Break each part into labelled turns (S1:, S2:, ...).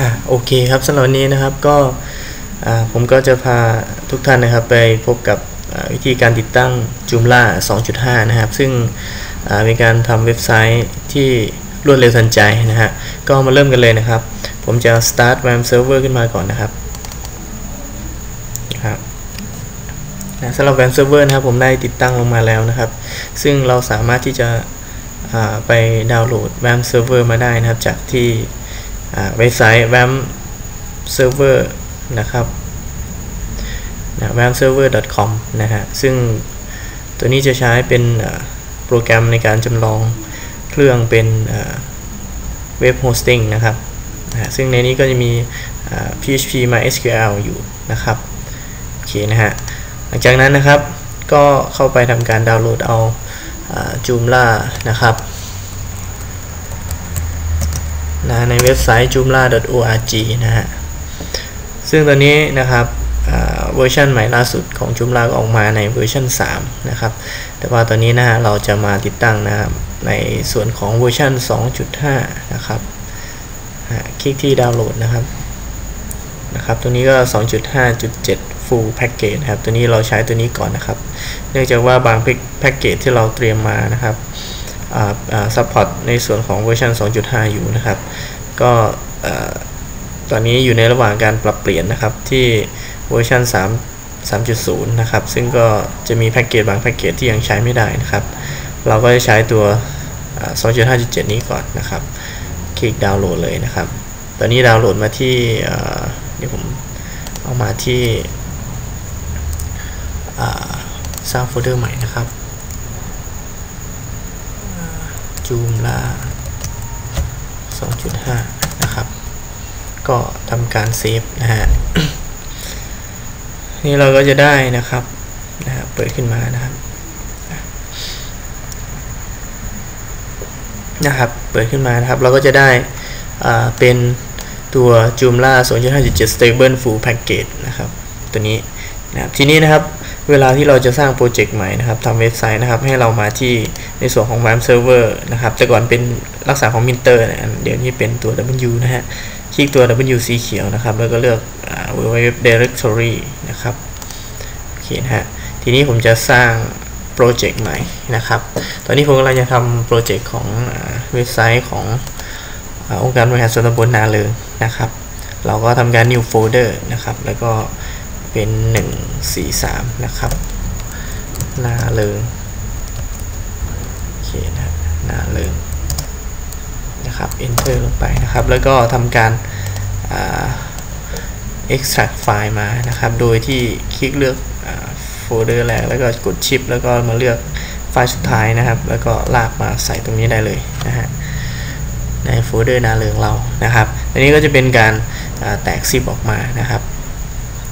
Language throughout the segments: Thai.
S1: อ่าโอเคครับสำหรับวันนี้นะครับก็อ่าผมก็จะพาทุกท่านนะครับไปพบกับวิธีการติดตั้ง Joomla 2.5 นะครับ ซึ่งอ่าเป็นการทำเว็บไซต์ที่รวดเร็วทันใจนะฮะก็มาเริ่มกันเลยนะครับ ผมจะ start RAM server ขึ้นมาก่อนนะครับนะครับสำหรับ RAM server นะครับผมได้ติดตั้งลงมาแล้วนะครับ ซึ่งเราสามารถที่จะอ่าไปดาวน์โหลด RAM server มาได้นะครับจากที่ เว็บไซต์ RAM server นะครับนะ ramserver.com นะฮะ ซึ่งตัวนี้จะใช้เป็นโปรแกรมในการจำลองเครื่องเป็นเว็บโฮสติ้งนะครับนะซึ่งในนี้ก็จะมี PHP MySQL อยู่นะครับ โอเคนะฮะ หลังจากนั้นนะครับ ก็เข้าไปทำการดาวน์โหลดเอา Joomla นะครับ นะในเว็บไซต์ joomla.org นะฮะ ซึ่งตอนนี้นะครับเวอร์ชันใหม่ล่าสุดของ Joomla ก็ออกมาในเวอร์ชัน3 นะครับ แต่ว่าตอนนี้นะฮะเราจะมาติดตั้งนะครับ ในส่วนของเวอร์ชัน2.5 นะครับคลิกที่ดาวน์โหลดนะครับนะครับตัวนี้ก็ 2.5.7 full package นะครับ ตัวนี้เราใช้ตัวนี้ก่อนนะครับ เนื่องจากว่าบางแพ็กเกจที่เราเตรียมมานะครับ ซัพพอร์ตในส่วนของเวอร์ชัน2.5 อยู่นะครับ ก็ตอนนี้อยู่ในระหว่างการปรับเปลี่ยนนะครับที่เวอร์ชัน3 3.0 นะครับ ซึ่งก็จะมีแพ็กเกจบางแพ็กเกจที่ยังใช้ไม่ได้นะครับ เราก็จะใช้ตัว 2.5.7 นี้ก่อนนะครับ คลิกดาวน์โหลดเลยนะครับ ตอนนี้ดาวน์โหลดมาที่เดี๋ยวผมเอามาที่สร้างโฟลเดอร์ใหม่นะครับ จูมล่า2.5 นะครับ ก็ทำการเซฟนะฮะ นี่เราก็จะได้นะครับนะเปิดขึ้นมานะครับ นะครับ เปิดขึ้นมานะครับ เราก็จะได้เป็นตัว Joomla 2.5.7 Stable Full Package นะครับ ตัวนี้นะครับ ทีนี้นะครับ เวลาที่เราจะสร้างโปรเจกต์ใหม่นะครับทำเว็บไซต์นะครับ ให้เรามาที่ในส่วนของ RAM Server นะครับ แต่ก่อนเป็นลักษณะของมินเตอร์นะเดี๋ยวนี้เป็นตัว W นะฮะ คลิกตัว W สีเขียวนะครับ แล้วก็เลือก www directory นะครับ โอเคนะฮะ ทีนี้ผมจะสร้างโปรเจกต์ใหม่นะครับ ตอนนี้ผมกำลังจะทำโปรเจกต์ของเว็บไซต์ขององค์การบริหารส่วนตำบลนาเลิงนะครับ เราก็ทำการ new folder นะครับ แล้วก็ เป็น 143 นะครับหน้าเลิงโอเคนะหน้าเลิงนะครับ enter ลงไปนะครับ แล้วก็ทำการ extract ไฟล์มานะครับ โดยที่คลิกเลือกโฟลเดอร์แรกแล้วก็กดชิป แล้วก็มาเลือกไฟล์สุดท้ายนะครับ แล้วก็ลากมาใส่ตรงนี้ได้เลยนะฮะในโฟลเดอร์นาเรืองเรานะครับ อันนี้ก็จะเป็นการแตกซิปออกมานะครับ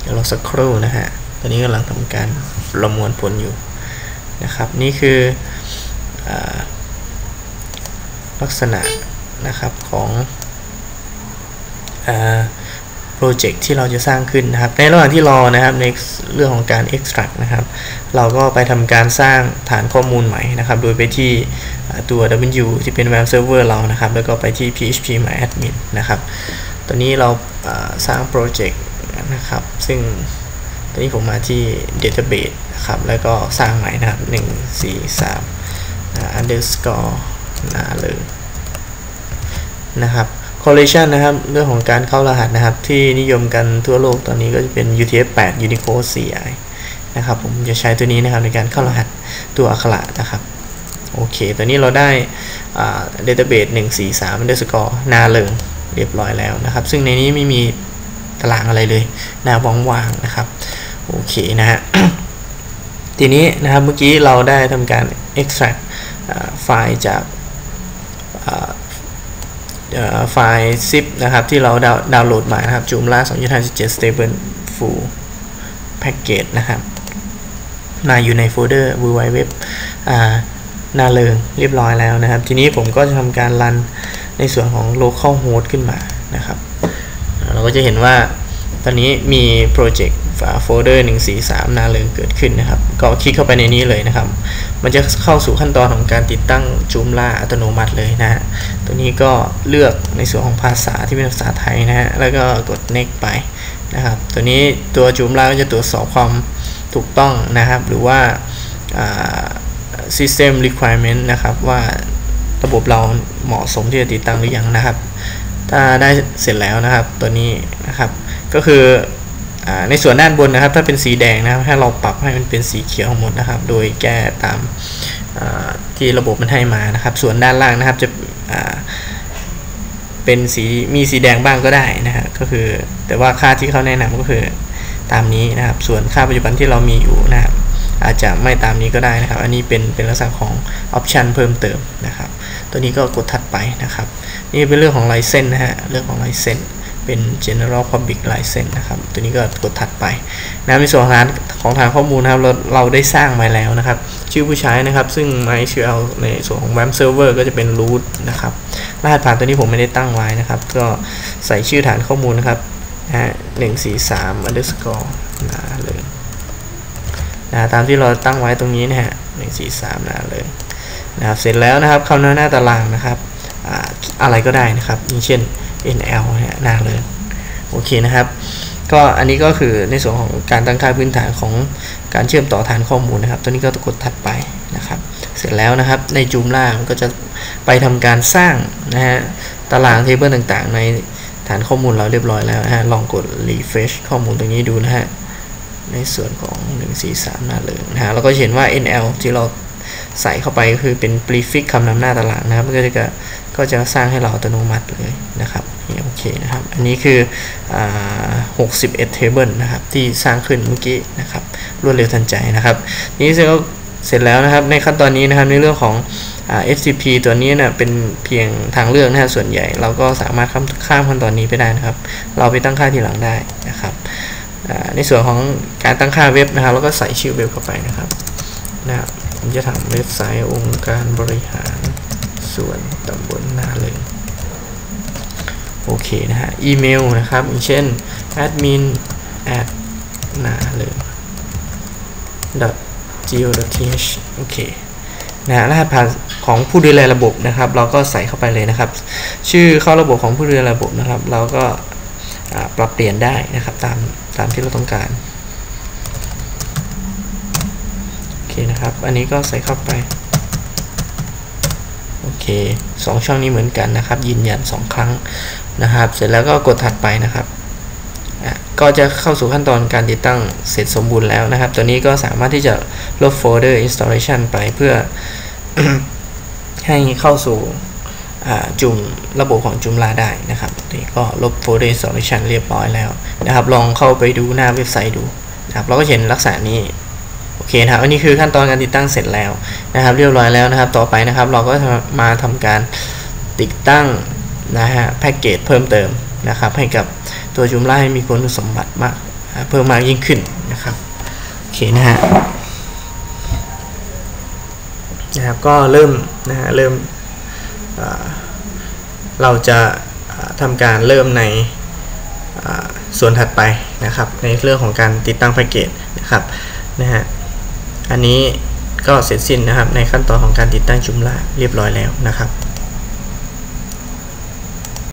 S1: เดี๋ยวเราสักครู่นะฮะ ตอนนี้กำลังทำการประมวลผลอยู่นะครับ นี่คืออลักษณะนะครับของโปรเจกต์ที่เราจะสร้างขึ้นนะครับ ในระหว่างที่รอนะครับในเรื่องของการ extract นะครับ เราก็ไปทำการสร้างฐานข้อมูลใหม่นะครับ โดยไปที่ตัว W ที่เป็น web server เรานะครับ แล้วก็ไปที่ php my admin นะครับ ตอนนี้เราสร้างโปรเจกต์ นะครับ ซึ่งตอนนี้ผมมาที่ database นะครับ แล้วก็สร้างใหม่นะครับ 1 4 3 underscore นาเลยนะครับ correlation นะครับ เรื่องของการเข้ารหัสนะครับ ที่นิยมกันทั่วโลกตอนนี้ก็จะเป็น UTF-8 Unicode CI นะครับ ผมจะใช้ตัวนี้นะครับในการเข้ารหัสตัวอักขระนะครับ โอเค ตอนนี้เราได้ database 143 underscore นาเลิงเรียบร้อยแล้วนะครับ ซึ่งในนี้ไม่มี ตารางอะไรเลยนะว่างๆนะครับโอเคนะฮะทีนี้นะครับเมื่อกี้เราได้ทำการ extract ไฟล์จากไฟล์ zip นะครับที่เราดาวน์โหลดมานะครับ Joomla 2.5.7 stable full package นะครับมาอยู่ในโฟลเดอร์ w w w นาเริงเรียบร้อยแล้วนะครับ ทีนี้ผมก็จะทำการรันในส่วนของ local host ขึ้นมานะครับ เราก็จะเห็นว่าตอนนี้มีโปรเจกต์ไฟโฟลเดอร์143 นาเริงเกิดขึ้นนะครับ ก็คลิกเข้าไปในนี้เลยนะครับ มันจะเข้าสู่ขั้นตอนของการติดตั้งจูมล่าอัตโนมัติเลยนะฮะตัวนี้ก็เลือกในส่วนของภาษาที่เป็นภาษาไทยนะฮะแล้วก็กด next ไปนะครับ ตัวนี้ตัวจูมล่าก็จะตรวจสอบความถูกต้องนะครับ หรือว่า system requirement นะครับว่าระบบเราเหมาะสมที่จะติดตั้งหรือยังนะครับ ถ้าได้เสร็จแล้วนะครับตัวนี้นะครับ ก็คืออในส่วนด้านบนนะครับ ถ้าเป็นสีแดงนะครับให้เราปรับให้มันเป็นสีเขียวทั้งหมดนะครับ โดยแก้ตามที่ระบบมันให้มานะครับ ส่วนด้านล่างนะครับจะเป็นสีมีสีแดงบ้างก็ได้นะฮะก็คือแต่ว่าค่าที่เขาแนะนำก็คือตามนี้นะครับ ส่วนค่าปัจจุบันที่เรามีอยู่นะครับอาจจะไม่ตามนี้ก็ได้นะครับ อันนี้เป็นเป็นลักษณะของออปชันเพิ่มเติมนะครับ ตัวนี้ก็กดถัดไปนะครับ นี่เป็นเรื่องของไลเซนนะฮะ เรื่องของไลเซนเป็น general public license นะครับ ตัวนี้ก็กดถัดไปนะในส่วนของฐานของฐานข้อมูลนะครับเราเราได้สร้างมาแล้วนะครับ ชื่อผู้ใช้นะครับ ซึ่ง MySQL ในส่วนของ web server ก็จะเป็น root นะครับรหัสผ่านตัวนี้ผมไม่ได้ตั้งไว้นะครับ ก็ใส่ชื่อฐานข้อมูลนะครับนะฮะหนึ่งสี่สาม underscore นะเลยนะตามที่เราตั้งไว้ตรงนี้นะฮะหนึ่งสี่สามนะเลยนะครับเสร็จแล้วนะครับเข้าหน้าหน้าตารางนะครับ อะไรก็ได้นะครับอย่างเช่น NL นะนาเลยโอเคนะครับ ก็อันนี้ก็คือในส่วนของการตั้งค่าพื้นฐานของการเชื่อมต่อฐานข้อมูลนะครับ ตัวนี้ก็กดถัดไปนะครับ เสร็จแล้วนะครับในจูมล่างก็จะไปทำการสร้างนะฮะตารางเทเบิลต่างๆ ในฐานข้อมูลเราเรียบร้อยแล้วนะฮะลองกด refresh ข้อมูลตรงนี้ดูนะฮะในส่วนของ 143หน้าเลยนะฮะเราก็เห็นว่า NL ที่เราใส่เข้าไปก็คือเป็น prefix คำนำหน้าตารางนะครับก็จะ ก็จะสร้างให้เราอัตโนมัติเลยนะครับนี่โอเคนะครับ อันนี้คือ61 table นะครับที่สร้างขึ้นเมื่อกี้นะครับรวดเร็วทันใจนะครับ นี้เสร็จเสร็จแล้วนะครับในขั้นตอนนี้นะครับในเรื่องของ FTP ตัวนี้นะเป็นเพียงทางเลือกนะส่วนใหญ่ เราก็สามารถข้ามข้ามขั้นตอนนี้ไปได้นะครับ เราไปตั้งค่าทีหลังได้นะครับในส่วนของการตั้งค่าเว็บนะครับแล้วก็ใส่ชื่อเว็บเข้าไปนะครับนะผมจะทำเว็บไซต์องค์การบริหาร ส่วนตำบลนาเลยโอเคนะฮะ อีเมลนะครับอย่างเช่น admin at นาเลย go.th โอเคนะฮะรหัสผ่านของผู้ดูแลระบบนะครับ เราก็ใส่เข้าไปเลยนะครับ ชื่อเข้าระบบของผู้ดูแลระบบนะครับ เราก็ปรับเปลี่ยนได้นะครับตามตามที่เราต้องการโอเคนะครับ อันนี้ก็ใส่เข้าไป โอเคสองช่องนี้เหมือนกันนะครับ ยืนยัน 2 ครั้งนะครับ เสร็จแล้วก็กดถัดไปนะครับก็จะเข้าสู่ขั้นตอนการติดตั้งเสร็จสมบูรณ์แล้วนะครับ ตัวนี้ก็สามารถที่จะลบโฟลเดอร์ installation ไปเพื่อให้เข้าสู่จุ่มระบบของจุมลาได้นะครับนี่ก็ลบโฟลเดอร์ installation เรียบร้อยแล้วนะครับ ลองเข้าไปดูหน้าเว็บไซต์ดูนะครับ เราก็เห็นลักษณะนี้ เคนะครับอันนี้คือขั้นตอนการติดตั้งเสร็จแล้วนะครับ เรียบร้อยแล้วนะครับ ต่อไปนะครับ เราก็มาทำการติดตั้งนะฮะแพ็กเกจเพิ่มเติมนะครับ ให้กับตัวจุมล่าให้มีคุณสมบัติมากเพิ่มมากยิ่งขึ้นนะครับโอเคนะฮะนะครับก็เริ่มนะฮะเริ่มเราจะทำการเริ่มในส่วนถัดไปนะครับ ในเรื่องของการติดตั้งแพ็กเกจนะครับนะฮะ อันนี้ก็เสร็จสิ้นนะครับในขั้นตอนของการติดตั้งจุมลาเรียบร้อยแล้วนะครับ